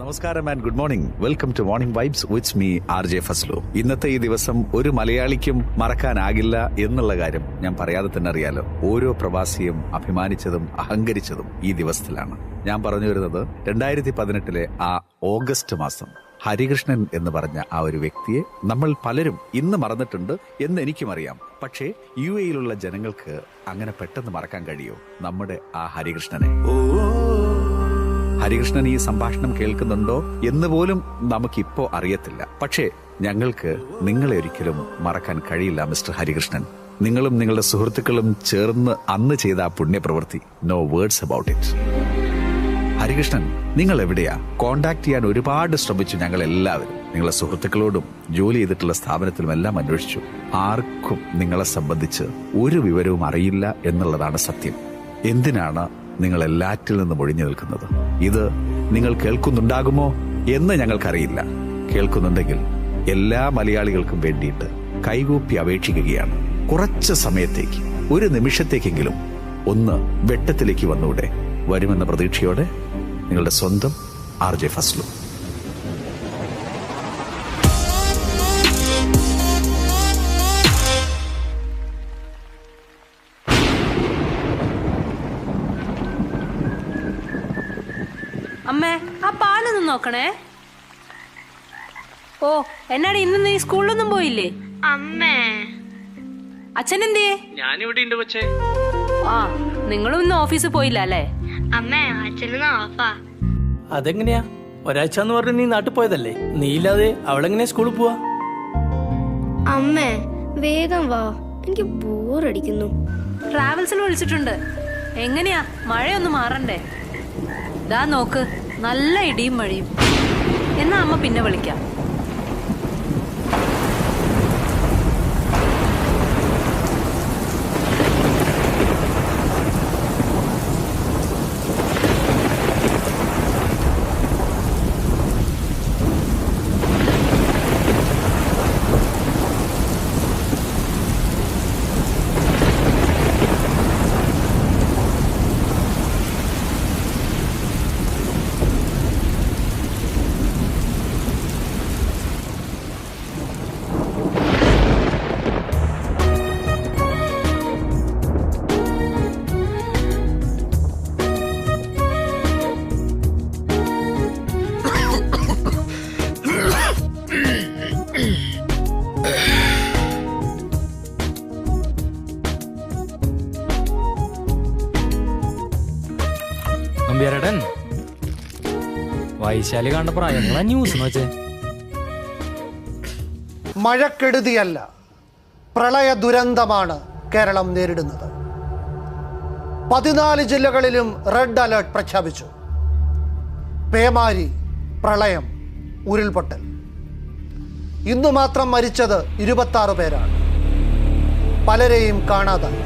നമസ്കാരം and good morning welcome to morning vibes with me R J Faslu ഇന്നത്തെ ഈ ദിവസം ഒരു മലയാളിക്കും മറക്കാനാകില്ല എന്നുള്ള കാര്യം ഞാൻ പറയാതെ തന്നെ അറിയാലോ. ഓരോ പ്രവാസിയും അഭിമാനിച്ചതും അഹങ്കരിച്ചതും ഈ ദിവസത്തിലാണ്. ഞാൻ പറഞ്ഞു വരുന്നത് രണ്ടായിരത്തി പതിനെട്ടിലെ ആ ഓഗസ്റ്റ് മാസം ഹരികൃഷ്ണൻ എന്ന് പറഞ്ഞ ആ ഒരു വ്യക്തിയെ നമ്മൾ പലരും ഇന്ന് മറന്നിട്ടുണ്ട് എന്ന് എനിക്കും അറിയാം. പക്ഷേ യു എയിലുള്ള ജനങ്ങൾക്ക് അങ്ങനെ പെട്ടെന്ന് മറക്കാൻ കഴിയോ? നമ്മുടെ ആ ഹരികൃഷ്ണനെ. ഹരികൃഷ്ണൻ ഈ സംഭാഷണം കേൾക്കുന്നുണ്ടോ എന്ന് പോലും നമുക്കിപ്പോ അറിയത്തില്ല. പക്ഷേ ഞങ്ങൾക്ക് നിങ്ങളെ ഒരിക്കലും മറക്കാൻ കഴിയില്ല മിസ്റ്റർ ഹരികൃഷ്ണൻ. നിങ്ങളും നിങ്ങളുടെ സുഹൃത്തുക്കളും ചേർന്ന് അന്ന് ചെയ്ത ആ പുണ്യപ്രവൃത്തി. No words about it Harikrishnan നിങ്ങൾ എവിടെയാ കോണ്ടാക്ട് ചെയ്യാൻ ഒരുപാട് ശ്രമിച്ചു ഞങ്ങൾ എല്ലാവരും നിങ്ങളെ സുഹൃത്തുക്കളോടും ജോലി ചെയ്തിട്ടുള്ള സ്ഥാപനത്തിലും എല്ലാം അന്വേഷിച്ചു. ആർക്കും നിങ്ങളെ സംബന്ധിച്ച് ഒരു വിവരവും അറിയില്ല എന്നുള്ളതാണ് സത്യം. എന്തിനാണ് നിങ്ങൾ എല്ലാറ്റിൽ നിന്നും ഒഴിഞ്ഞു നിൽക്കുന്നത്. ഇത് നിങ്ങൾ കേൾക്കുന്നുണ്ടാകുമോ എന്ന് ഞങ്ങൾക്കറിയില്ല. കേൾക്കുന്നുണ്ടെങ്കിൽ എല്ലാ മലയാളികൾക്കും വേണ്ടിയിട്ട് കൈകൂപ്പി അപേക്ഷിക്കുകയാണ്. കുറച്ച് സമയത്തേക്ക് ഒരു നിമിഷത്തേക്കെങ്കിലും ഒന്ന് വെട്ടത്തിലേക്ക് വന്നൂടെ വരുമെന്ന പ്രതീക്ഷയോടെ നിങ്ങളുടെ സ്വന്തം ആർ ജെ ഫസ്ലു. നോക്കണേ? ഓ എന്നാടി ഇന്ന് നീ സ്കൂളിലൊന്നും പോയില്ലേ? അമ്മേ. അച്ഛൻ എന്തേ ഞാനിവിടെ ഉണ്ട് പക്ഷേ ആ നിങ്ങളും ഇന്ന് ഓഫീസിൽ പോയില്ല അല്ലേ? അമ്മേ അച്ഛനും ഓഫാ. അതെങ്ങനെയാ? ഒരാഴ്ച എന്ന് പറഞ്ഞ് നീ നാട്ടിൽ പോയതല്ലേ? നീ ഇല്ലാതെ അവളെങ്ങനെ സ്കൂളിൽ പോവാ? അമ്മേ വേഗം വാ. എനിക്ക് ബോറടിക്കുന്നു. ട്രാവൽസിൽ വിളിച്ചിട്ടുണ്ട്. എങ്ങനെയാ? മഴയൊന്നും മാറണ്ടേ? ദാ നോക്ക്. നല്ല ഇടിയും മഴയും. എന്നാ അമ്മ പിന്നെ വിളിക്കാം. വൈശാലി കാണുന്ന പ്രായങ്ങളാ ന്യൂസ് വെച്ചേ. മഴക്കെടുതിയല്ല പ്രളയ ദുരന്തമാണ് കേരളം നേരിടുന്നത്. പതിനാല് ജില്ലകളിലും റെഡ് അലേർട്ട് പ്രഖ്യാപിച്ചു. പേമാരി പ്രളയം ഉരുൾപൊട്ടൽ. ഇന്നു മാത്രം മരിച്ചത് ഇരുപത്തി പേരാണ്. പലരെയും കാണാതായി.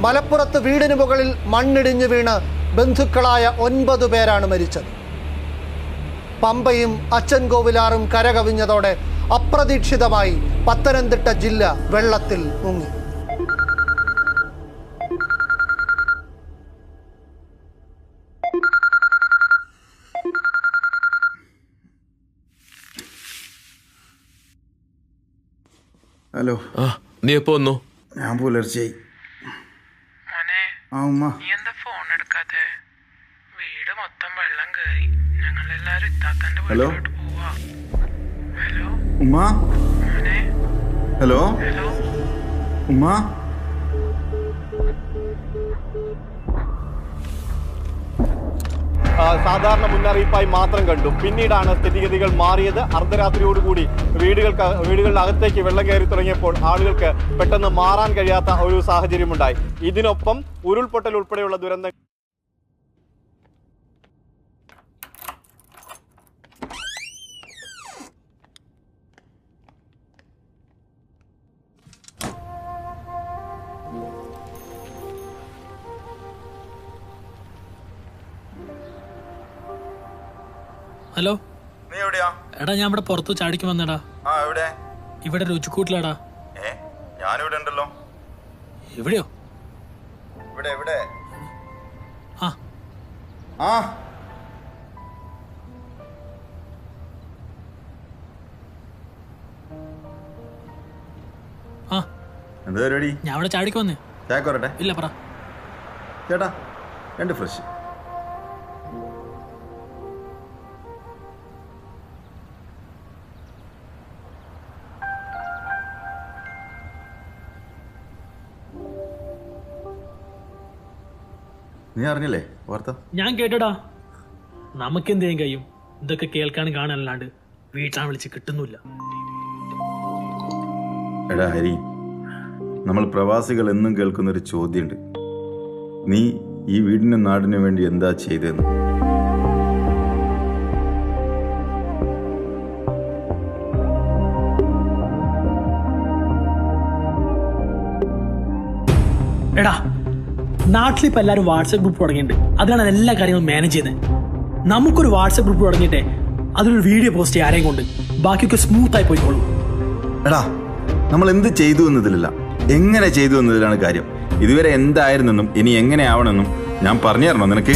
മലപ്പുറത്ത് വീടിന് മുകളിൽ മണ്ണിടിഞ്ഞു വീണ് ബന്ധുക്കളായ ഒൻപത് പേരാണ് മരിച്ചത്. പമ്പയും അച്ഛൻ അച്ചൻകോവിലാറും കരകവിഞ്ഞതോടെ അപ്രതീക്ഷിതമായി പത്തനംതിട്ട ജില്ല വെള്ളത്തിൽ മുങ്ങി. ഹലോ. ആ നീ എപ്പോ വന്നു? ഞാൻ പുലർച്ചെ. ആ ഉമ്മ. നീ എന്താ ഫോൺ എടുക്കാത്തെ? വീട് മൊത്തം വെള്ളം കയറി ഞങ്ങളെല്ലാരും ഇത്താത്തന്റെ ഹലോ? വീട്ടിലോട്ട് പോവാ. ഹലോ? ഉമ്മ? മോനെ? ഹലോ? ഹലോ? ഉമ്മ? ആ, സാധാരണ മുന്നറിയിപ്പായി മാത്രം കണ്ടു. പിന്നീടാണ് സ്ഥിതിഗതികൾ മാറിയത്. അർദ്ധരാത്രിയോടുകൂടി വീടുകൾക്ക് വീടുകളുടെ അകത്തേക്ക് വെള്ളം കയറി തുടങ്ങിയപ്പോൾ ആളുകൾക്ക് പെട്ടെന്ന് മാറാൻ കഴിയാത്ത ഒരു സാഹചര്യമുണ്ടായി. ഇതിനൊപ്പം ഉരുൾപൊട്ടൽ ഉൾപ്പെടെയുള്ള ദുരന്തങ്ങൾ ഹലോ. നീ എവിടെയാ? എടാ ഞാൻ ഇവിടെ പുറത്ത് ചാടിക്ക് വന്നടാ. ആ എവിടെ? ഇവിടെ രുചിക്കൂട്ടിലാടാ. ഏ ഞാനിവിടെ ഉണ്ടല്ലോ. എവിടെയോ? ഇവിടെ ഇവിടെ. ആ. ആ. എന്ത് പരിപാടി? ഞാൻ ഇവിടെ ചാടിക്ക് വന്നേ. ചായക്കോരട്ടെ ഇല്ല പറ. ചേട്ടാ രണ്ട് ഫ്രഷ്. നീ അറിഞ്ഞില്ലേ വാർത്ത? ഞാൻ കേട്ടടാ. നമുക്ക് എന്ത് ചെയ്യാൻ കഴിയും? ഇതൊക്കെ കേൾക്കാനും കാണാനല്ലാണ്ട് വീട്ടിലാണ് വിളിച്ച് കിട്ടുന്നില്ല. എടാ ഹരി നമ്മൾ പ്രവാസികൾ എന്നും കേൾക്കുന്ന ഒരു ചോദ്യമുണ്ട് നീ ഈ വീടിനും നാടിനും വേണ്ടി എന്താ ചെയ്തതെന്ന് എടാ നാട്ടിലിപ്പോൾ എല്ലാവരും വാട്സപ്പ് ഗ്രൂപ്പ് തുടങ്ങിയിട്ടുണ്ട്. അതിലാണ് എല്ലാ കാര്യങ്ങളും മാനേജ് ചെയ്യുന്നത്. നമുക്കൊരു വാട്സപ്പ് ഗ്രൂപ്പ് തുടങ്ങിയിട്ട് അതിലൊരു വീഡിയോ പോസ്റ്റ് ആരെയും കൊണ്ട്. ബാക്കിയൊക്കെ സ്മൂത്ത് ആയി പോയിക്കോളൂ. എടാ നമ്മൾ എന്ത് ചെയ്തു എന്നതിലല്ല. എങ്ങനെ ചെയ്തു എന്നതിലാണ് കാര്യം. ഇതുവരെ എന്തായിരുന്നെന്നും ഇനി എങ്ങനെ ആവണമെന്നും ഞാൻ പറഞ്ഞു തരണം നിനക്ക്?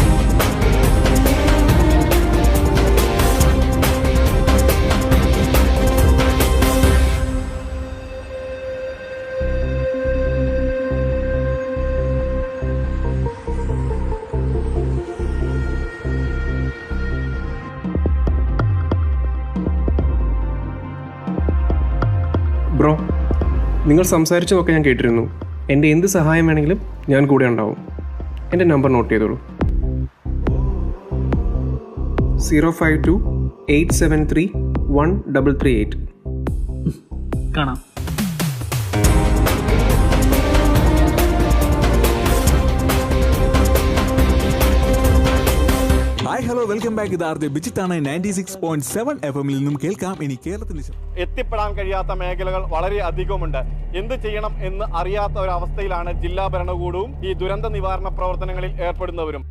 ബ്രോ നിങ്ങൾ സംസാരിച്ചതൊക്കെ ഞാൻ കേട്ടിരുന്നു. എന്റെ എന്ത് സഹായം വേണമെങ്കിലും ഞാൻ കൂടെ ഉണ്ടാവും. എന്റെ നമ്പർ നോട്ട് ചെയ്തോളൂ. Zero five two eight seven three one double three eight. കാണാം. ഹായ് ഹലോ വെൽക്കം ബാക്ക് ഇതാർത്തെ ബിജിത്താണ് നയന്റി സിക്സ് പോയിന്റ് നിന്നും കേൾക്കാം ഇനി കേരളത്തിന്റെ ശ- എത്തിപ്പെടാൻ കഴിയാത്ത മേഖലകൾ വളരെ അധികമുണ്ട്. എന്ത് ചെയ്യണം എന്ന് അറിയാത്ത ഒരു അവസ്ഥയിലാണ് ജില്ലാ ഭരണകൂടവും ഈ ദുരന്ത നിവാരണ പ്രവർത്തനങ്ങളിൽ ഏർപ്പെടുന്നവരും.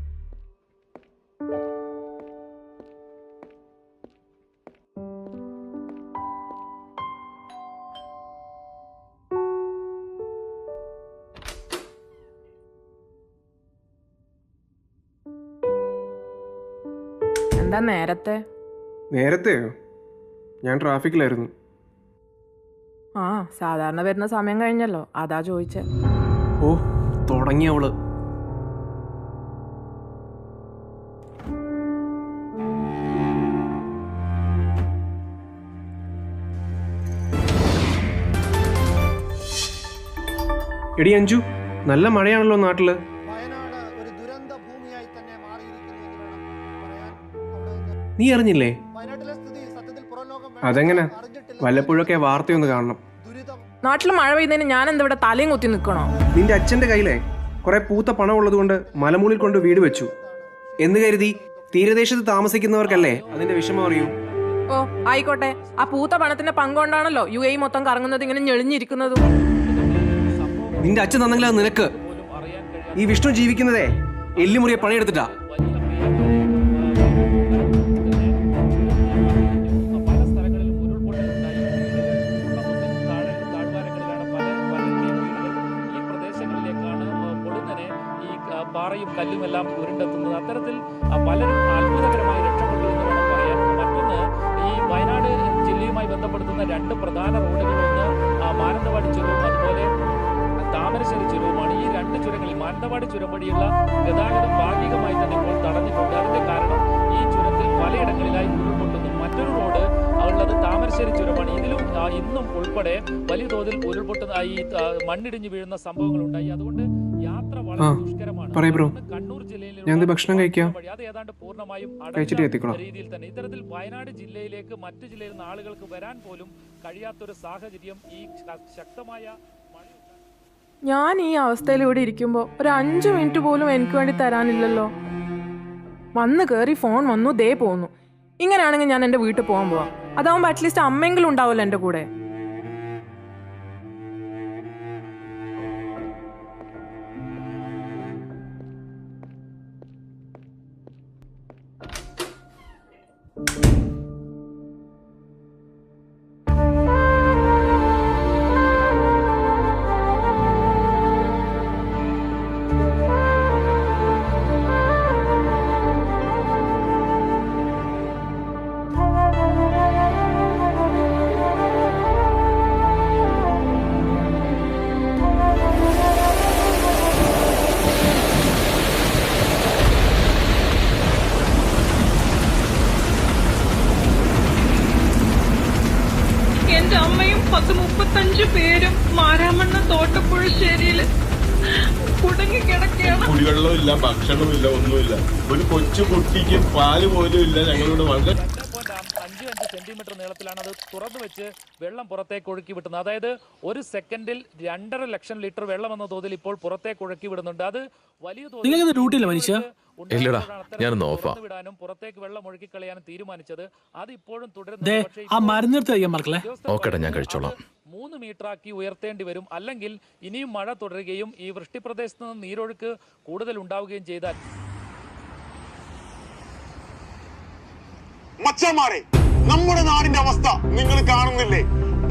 എന്താ നേരത്തെ? നേരത്തെയോ ഞാൻ ട്രാഫിക്കിലായിരുന്നു. ആ സാധാരണ വരുന്ന സമയം കഴിഞ്ഞല്ലോ. അതാ ചോദിച്ച. ഓ തുടങ്ങി അവൾ. എടി അഞ്ചു നല്ല മഴയാണല്ലോ നാട്ടിൽ. നീ അറിഞ്ഞില്ലേ? അതെങ്ങനെ? വല്ലപ്പോഴൊക്കെ വാർത്തയൊന്ന് കാണണം. നാട്ടിൽ മഴ പെയ്യുന്നതിന് ഞാൻ എന്താ ഇവിടെ തലയും കുത്തി നിൽക്കണോ? നിന്റെ അച്ഛന്റെ കയ്യിലെ കുറെ പൂത്ത പണം ഉള്ളതുകൊണ്ട് മലമൂളിൽ കൊണ്ട് വീട് വെച്ചു. എന്ന് കരുതി തീരദേശത്ത് താമസിക്കുന്നവർക്കല്ലേ അതിന്റെ വിഷമം അറിയൂ? ഓ ആയിക്കോട്ടെ. ആ പൂത്ത പണത്തിന്റെ പങ്കുകൊണ്ടാണല്ലോ യു എ മൊത്തം കറങ്ങുന്നത് ഇങ്ങനെ ഞെളിഞ്ഞിരിക്കുന്നതും. നിന്റെ അച്ഛൻ തന്നെങ്കിൽ അത് നിനക്ക്. ഈ വിഷ്ണു ജീവിക്കുന്നതേ എല്ലുമുറിയെ പണിയെടുത്തിട്ടാ. കല്ലുമെല്ലാം ഉരുണ്ടെത്തുന്നത്. അത്തരത്തിൽ പലരും അത്ഭുതകരമായി രക്ഷപ്പെട്ടു എന്ന് വേണം പറയാൻ. മറ്റൊന്ന് ഈ വയനാട് ജില്ലയുമായി ബന്ധപ്പെടുത്തുന്ന രണ്ട് പ്രധാന റോഡുകളൊന്ന് ആ, മാനന്തവാടി ചുരവും അതുപോലെ താമരശ്ശേരി ചുരവുമാണ്. ഈ രണ്ട് ചുരങ്ങളിൽ മാനന്തവാടി ചുരം വഴിയുള്ള ഗതാഗതം ഭാഗികമായി തന്നെ ഇപ്പോൾ തടഞ്ഞിട്ടുണ്ട്. അതിന്റെ കാരണം ഈ ചുരത്തിൽ പലയിടങ്ങളിലായി ഉരുൾപൊട്ടുന്നു. മറ്റൊരു റോഡ് ഉള്ളത് താമരശ്ശേരി ചുരമാണ് ഇതിലും ഇന്നും ഉൾപ്പെടെ വലിയ തോതിൽ ഉരുൾപൊട്ടുന്ന ഈ മണ്ണിടിഞ്ഞു വീഴുന്ന സംഭവങ്ങൾ ഉണ്ടായി അതുകൊണ്ട് യാത്ര വളരെ ദുഷ്കരമാണ്. കണ്ണൂർ ഞാൻ ഭക്ഷണം കഴിക്കാം? അത് ഏതാണ്ട് പൂർണമായും കഴിച്ചിട്ട് അടഞ്ഞ രീതിയിൽ തന്നെ. ഇത്തരത്തിൽ വയനാട് ജില്ലയിലേക്ക് മറ്റു ജില്ലയിൽ നിന്ന് ആളുകൾക്ക് വരാൻ പോലും കഴിയാത്തൊരു സാഹചര്യം ഈ ശക്തമായ ഞാൻ ഈ അവസ്ഥയിലൂടെ ഇരിക്കുമ്പോൾ ഒരു അഞ്ച് മിനിറ്റ് പോലും എനിക്ക് വേണ്ടി തരാനില്ലല്ലോ. വന്ന് കയറി ഫോൺ വന്നു ദേ പോന്നു. ഇങ്ങനെയാണെങ്കിൽ ഞാൻ എന്റെ വീട്ടിൽ പോകാൻ പോവാം. അതാവുമ്പോൾ അറ്റ്ലീസ്റ്റ് അമ്മെങ്കിലും ഉണ്ടാവുമല്ലോ എന്റെ കൂടെ. ഇല്ല ഒന്നുമില്ല. ഒരു കൊച്ചു കുട്ടിക്ക് പാൽ പോലും ഇല്ല ഞങ്ങളിവിടെ വളരെ അഞ്ച് അഞ്ച് സെന്റിമീറ്റർ നീളത്തിലാണ് അത് തുറന്നു വെച്ച് വെള്ളം പുറത്തേക്ക് ഒഴുക്കി വിട്ടുന്നത്. അതായത് ഒരു സെക്കൻഡിൽ രണ്ടര ലക്ഷം ലിറ്റർ വെള്ളം എന്ന തോതിൽ ഇപ്പോൾ പുറത്തേക്ക് ഒഴുക്കി വിടുന്നുണ്ട്. അത് വലിയ തോതിൽ നിങ്ങൾക്ക് ഡ്യൂട്ടിയില്ല മനുഷ്യ. ഇല്ലടാ ഞാൻ ഓഫാ വിടാനും പുറത്തേക്ക് വെള്ളം ഒഴുക്കി കളയാനും തീരുമാനിച്ചത്. അത് ഇപ്പോഴും തുടരുന്നു ആ മരുന്നെടുത്ത് കഴിക്കാൻ മറക്കല്ലേ? ഓക്കെടാ ഞാൻ കഴിച്ചോളാം. മൂന്ന് മീറ്ററാക്കി ഉയർത്തേണ്ടി വരും. അല്ലെങ്കിൽ ഇനിയും മഴ തുടരുകയും ഈ വൃഷ്ടിപ്രദേശത്ത് നിന്ന് നീരൊഴുക്ക് കൂടുതൽ ഉണ്ടാവുകയും ചെയ്താൽ മച്ചന്മാരെ നമ്മുടെ നാടിന്റെ അവസ്ഥ നിങ്ങൾ കാണുന്നില്ലേ?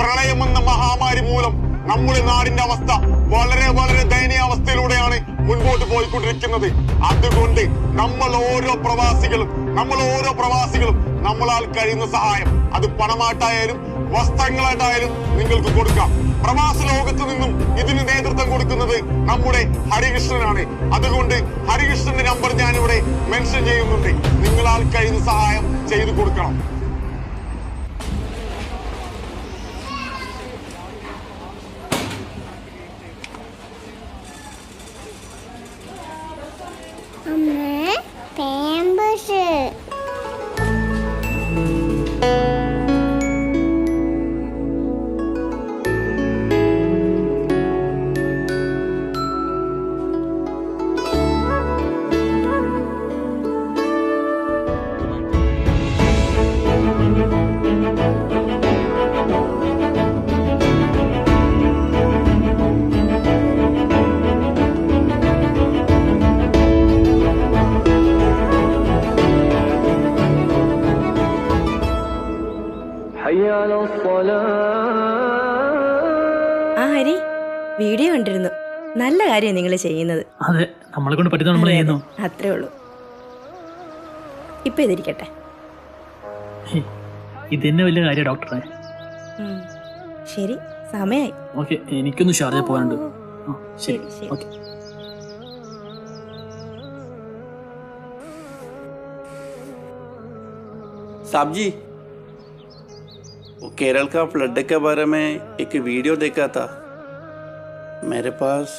പ്രളയമെന്ന മഹാമാരി മൂലം നമ്മുടെ നാടിന്റെ അവസ്ഥ വളരെ വളരെ ദയനീയ അവസ്ഥയിലൂടെയാണ് മുൻപോട്ട് പോയിക്കൊണ്ടിരിക്കുന്നത്. അതുകൊണ്ട് നമ്മൾ ഓരോ പ്രവാസികളും നമ്മൾ ഓരോ പ്രവാസികളും നമ്മളാൽ കഴിയുന്ന സഹായം. അത് പണമായിട്ടായാലും വസ്ത്രങ്ങളായിട്ടായാലും നിങ്ങൾക്ക് കൊടുക്കാം. പ്രവാസ ലോകത്ത് നിന്നും ഇതിന് നേതൃത്വം കൊടുക്കുന്നത് നമ്മുടെ ഹരികൃഷ്ണനാണ്. അതുകൊണ്ട് ഹരികൃഷ്ണന്റെ നമ്പർ ഞാനിവിടെ മെൻഷൻ ചെയ്യുന്നുണ്ട്. നിങ്ങളാൽ കഴിയുന്ന സഹായം ചെയ്തു കൊടുക്കണം. കാര്യം നിങ്ങൾ ചെയ്യുന്നത് അതെ നമ്മളെ കൊണ്ട് പറ്റുന്ന നമ്മൾ ചെയ്യുന്നു അത്രേ ഉള്ളൂ ഇപ്പൊ ഇതിരിക്കട്ടെ ഇത് തന്നെ വലിയ കാര്യം ഡോക്ടറെ ഉം. ശരി സമയായി ഓക്കെ എനിക്കൊന്ന് ഷാർജ പോകാനുണ്ട് ആ, ശരി ശരി, ശരി. ഓക്കെ साहब जी वो केरल का फ्लड के बारे में एक वीडियो देखा था मेरे पास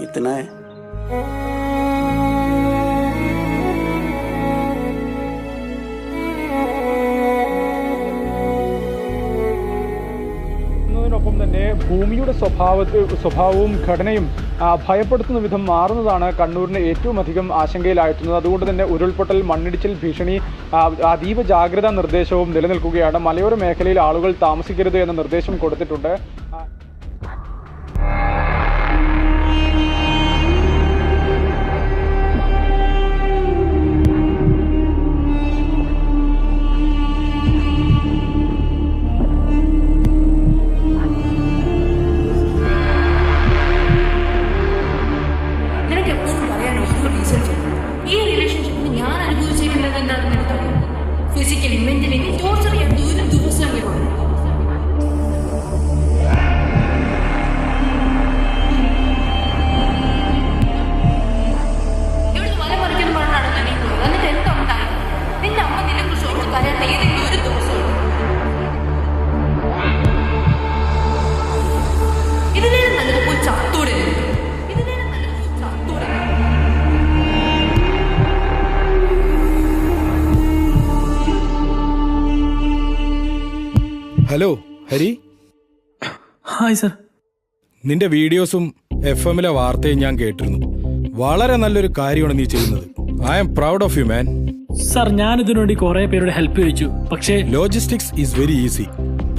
इतना है ും തന്നെ ഭൂമിയുടെ സ്വഭാവത്തിൽ സ്വഭാവവും ഘടനയും ആ, ഭയപ്പെടുത്തുന്ന വിധം മാറുന്നതാണ് കണ്ണൂരിനെ ഏറ്റവും അധികം ആശങ്കയിലായിട്ടുന്നത് അതുകൊണ്ട് തന്നെ ഉരുൾപൊട്ടൽ മണ്ണിടിച്ചിൽ ഭീഷണി ആ, അതീവ ജാഗ്രതാ നിർദ്ദേശവും നിലനിൽക്കുകയാണ് മലയോര മേഖലയിൽ ആളുകൾ താമസിക്കരുത് എന്ന നിർദ്ദേശം കൊടുത്തിട്ടുണ്ട് Hi sir. നിന്റെ വീഡിയോസും എഫ് എമ്മിലെ വാർത്തയും ഞാൻ കേട്ടിരുന്നു. വളരെ നല്ലൊരു കാര്യമാണ് നീ ചെയ്യുന്നത്. I'm proud of you man sir ഞാൻ ഇതിനുവേണ്ടി കുറെ പേരോട് ഹെൽപ്പ് ചോദിച്ചു. പക്ഷേ ലോജിസ്റ്റിക്സ് ഈസ് വെരി ഈസി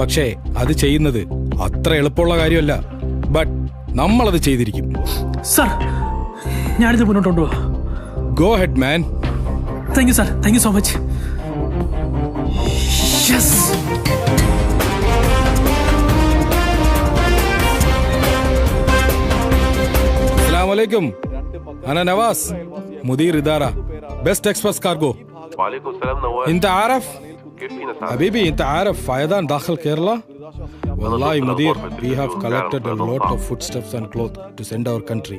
പക്ഷേ അത് ചെയ്യുന്നത് അത്ര എളുപ്പമുള്ള കാര്യമല്ല. ബട്ട് നമ്മൾ അത് ചെയ്തിരിക്കും. സർ ഞാനിത് മുന്നോട്ട് കൊണ്ടുപോവാ. Go ahead man thank you sir thank you so much yes عليكم أنا نواس مدير اداره بيست اكسبرس كارجو وعليكم السلام نواف انت عارف؟ حبيبي انت عارف فيضان داخل كيرلا والله مدير we have collected a lot of foodstuffs and clothes to send our country.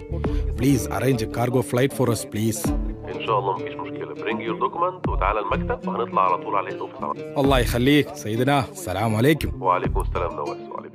Please arrange a cargo flight for us please. ان شاء الله مفيش مشكله برينج يور دوكمنت وتعالى المكتب وهنطلع على طول على الاوفيس الله يخليك سيدنا السلام عليكم وعليكم السلام نواس وعليكم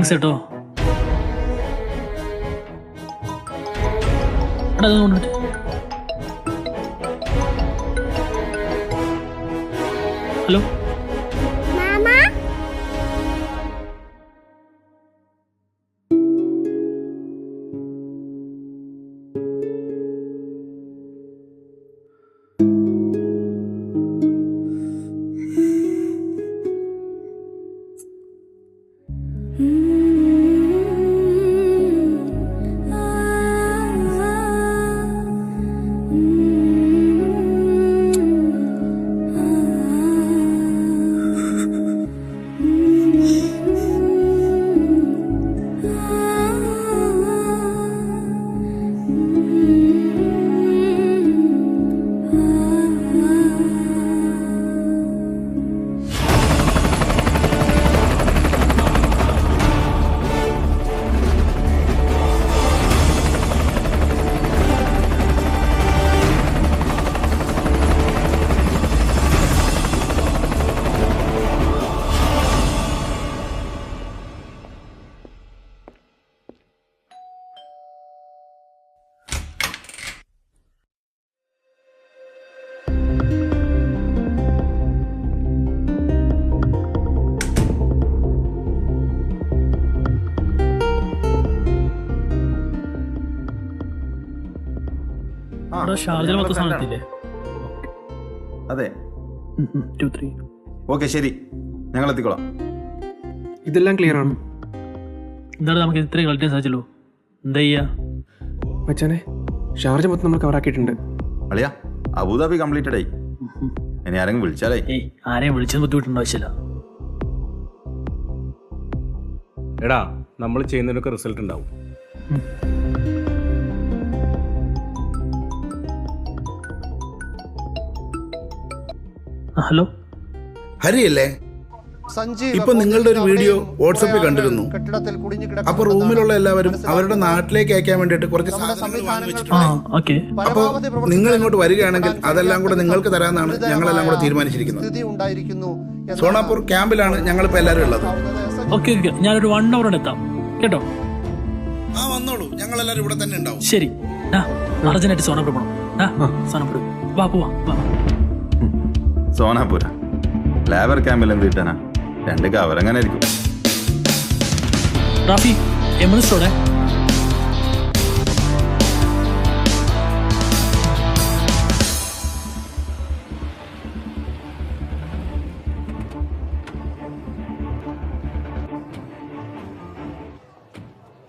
thanks കേട്ടോ. Hello? ഇവിടെ ഷാർജയിൽ മൊത്തം സാധനത്തില്ലേ? അതെ. To three okay ശരി. ഞങ്ങൾ എത്തിക്കോളാം ഇതെല്ലാം clear ആണ്. എന്താണ് നമുക്ക് ഇത്രയും കളിക്കാൻ സാധിച്ചല്ലോ എന്താ ചെയ്യാ? മച്ചാനെ ഷാർജ മൊത്തം നമ്മൾ കവറാക്കിയിട്ടുണ്ട് അളിയ അബുദാബി കംപ്ലീറ്റഡ് ആയി. ഇനി ആരെങ്കിലും വിളിച്ചാലേ? ഏയ് ആരെയും വിളിച്ചത് ബുദ്ധിമുട്ടുണ്ടോ ആവശ്യമില്ല. എടാ നമ്മൾ ചെയ്യുന്നതിനൊക്കെ റിസൾട്ട് ഉണ്ടാവും. ഹലോ? ഹരിയല്ലേ? ഇപ്പൊ നിങ്ങളുടെ ഒരു വീഡിയോ വാട്സപ്പിൽ കണ്ടിരുന്നു. അപ്പൊ റൂമിലുള്ള എല്ലാവരും അവരുടെ നാട്ടിലേക്ക് അയക്കാൻ വേണ്ടിട്ട് കുറച്ച് സാധനങ്ങൾ അപ്പൊ നിങ്ങൾ ഇങ്ങോട്ട് വരികയാണെങ്കിൽ അതെല്ലാം കൂടെ നിങ്ങൾക്ക് തരാമെന്നാണ് ഞങ്ങളെല്ലാം കൂടെ തീരുമാനിച്ചിരിക്കുന്നത്. സ്ഥിതി ഉണ്ടായിരിക്കുന്നു സോണാപൂർ ക്യാമ്പിലാണ് ഞങ്ങളിപ്പോ എല്ലാവരും ഉള്ളത്. Okay okay. ഞാനൊരു വൺ അവർ എത്താം. കേട്ടോ? ആ വന്നോളൂ. ഞങ്ങൾ എല്ലാരും ഇവിടെ തന്നെ ഉണ്ടാവും. ശരി. അർജന്റായിട്ട് സോണാപൂർ പോണം. ആ സോനപ്പുര വാ പോവാ. വാ. സോനാപുര ലേബർ ക്യാമ്പിൽ എന്ത് കിട്ടാനാ രണ്ട് കവറങ്ങനെ ആയിരിക്കും റാഫി എമറിസ്റ്റോടെ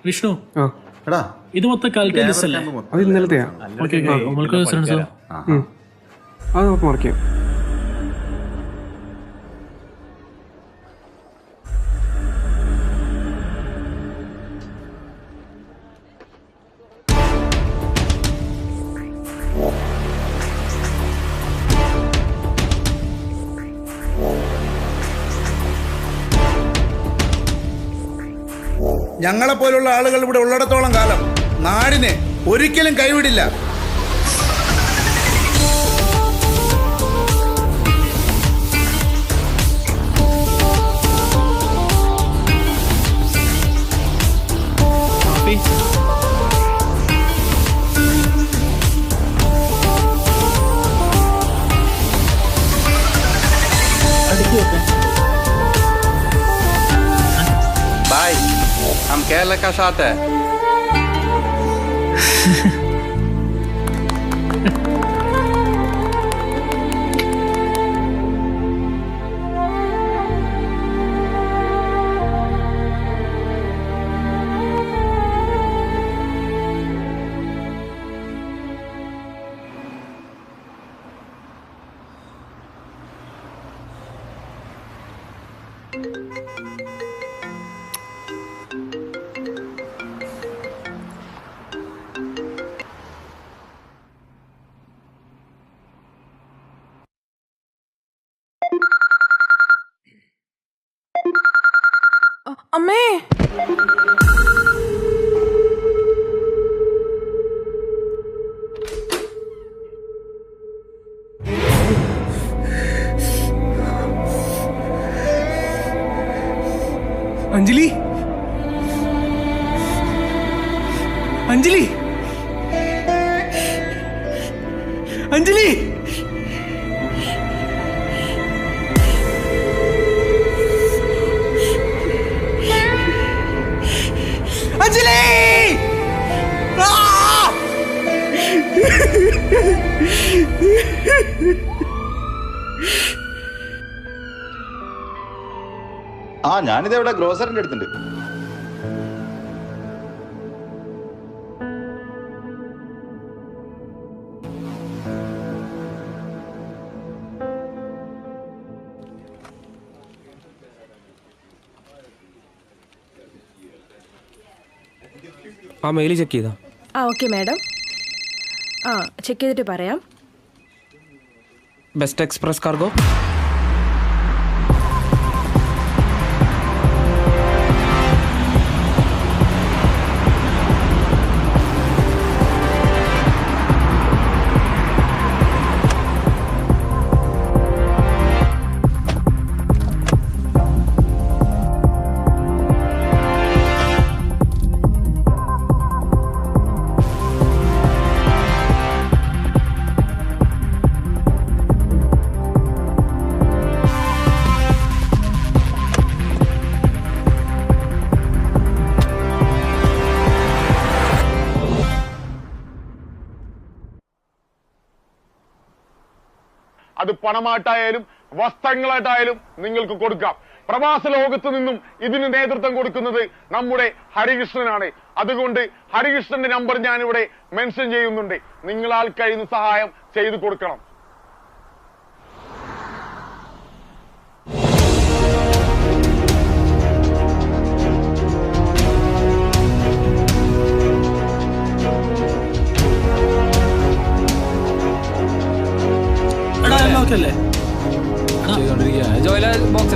വിഷ്ണു എടാ ഇത് മൊത്തം കാലിക്കറ്റ് ലിസ്റ്റ് അല്ലേ അത് ഇന്നലത്തെയാ? ഓക്കെ ഓക്കെ നമ്മൾക്ക് ശ്രമിച്ചോ അത് നമുക്ക് മറക്കാം. പോലുള്ള ആളുകൾ ഇവിടെ ഉള്ളിടത്തോളം കാലം നാടിനെ ഒരിക്കലും കൈവിടില്ല. क्या लका साथ है। അമ്മേ. അഞ്ജലി. അഞ്ജലി. അഞ്ജലി. ഞാനിത് ഇവിടെ ഗ്രോസറിന്റെ അടുത്തുണ്ട്. ആ മെയിൽ ചെക്ക് ചെയ്താ? ആ ഓക്കെ മാഡം ആ ചെക്ക് ചെയ്തിട്ട് പറയാം. ബെസ്റ്റ് എക്സ്പ്രസ് കാർഗോ അത് പണമായിട്ടായാലും വസ്ത്രങ്ങളായിട്ടായാലും നിങ്ങൾക്ക് കൊടുക്കാം. പ്രവാസ ലോകത്ത് നിന്നും ഇതിന് നേതൃത്വം കൊടുക്കുന്നത് നമ്മുടെ ഹരികൃഷ്ണനാണ്. അതുകൊണ്ട് ഹരികൃഷ്ണന്റെ നമ്പർ ഞാനിവിടെ മെൻഷൻ ചെയ്യുന്നുണ്ട്. നിങ്ങളാൽ കഴിയുന്ന സഹായം ചെയ്തു കൊടുക്കണം. ഓക്കെ ജോയില ബോക്സ്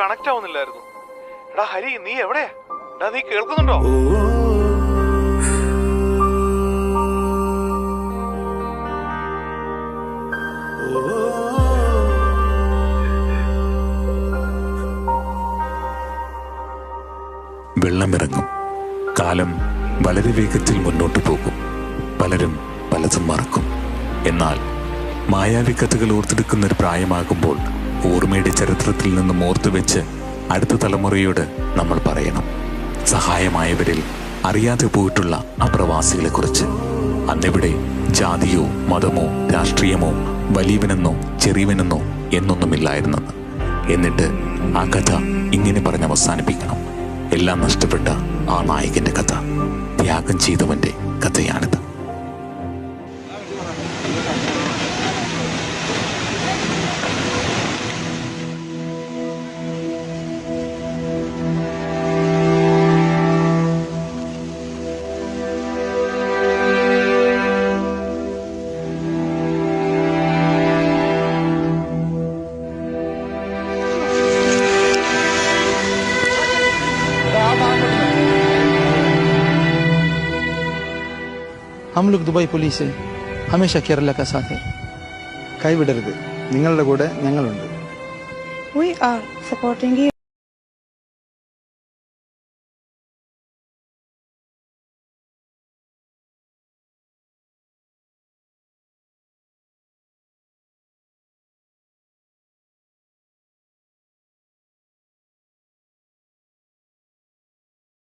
കണക്ട് ആവുന്നില്ലായിരുന്നു. എടാ ഹരി നീ എവിടെയാ? എടാ നീ കേൾക്കുന്നുണ്ടോ? വെള്ളമിറങ്ങും. കാലം വളരെ വേഗത്തിൽ മുന്നോട്ടു പോകും. പലരും പലതും മറക്കും. എന്നാൽ മായാവി കഥകൾ ഒരു പ്രായമാകുമ്പോൾ ഓർമ്മയുടെ ചരിത്രത്തിൽ നിന്നും ഓർത്തുവെച്ച് അടുത്ത തലമുറയോട് നമ്മൾ പറയണം. സഹായമായവരിൽ അറിയാതെ പോയിട്ടുള്ള ആ പ്രവാസികളെക്കുറിച്ച്. അന്നിവിടെ ജാതിയോ മതമോ രാഷ്ട്രീയമോ വലിയവനെന്നോ ചെറിയവനെന്നോ എന്നൊന്നുമില്ലായിരുന്നെന്ന്. എന്നിട്ട് ആ കഥ ഇങ്ങനെ പറഞ്ഞ് അവസാനിപ്പിക്കണം. എല്ലാം നഷ്ടപ്പെട്ട ആ നായകന്റെ കഥ. ത്യാഗം ചെയ്തവന്റെ കഥയാണിത്. हम लोग दुबई पुलिस है हमेशा केरला का साथ है കൈവിടരുത് നിങ്ങളുടെ കൂടെ ഞങ്ങളുണ്ട് We are supporting you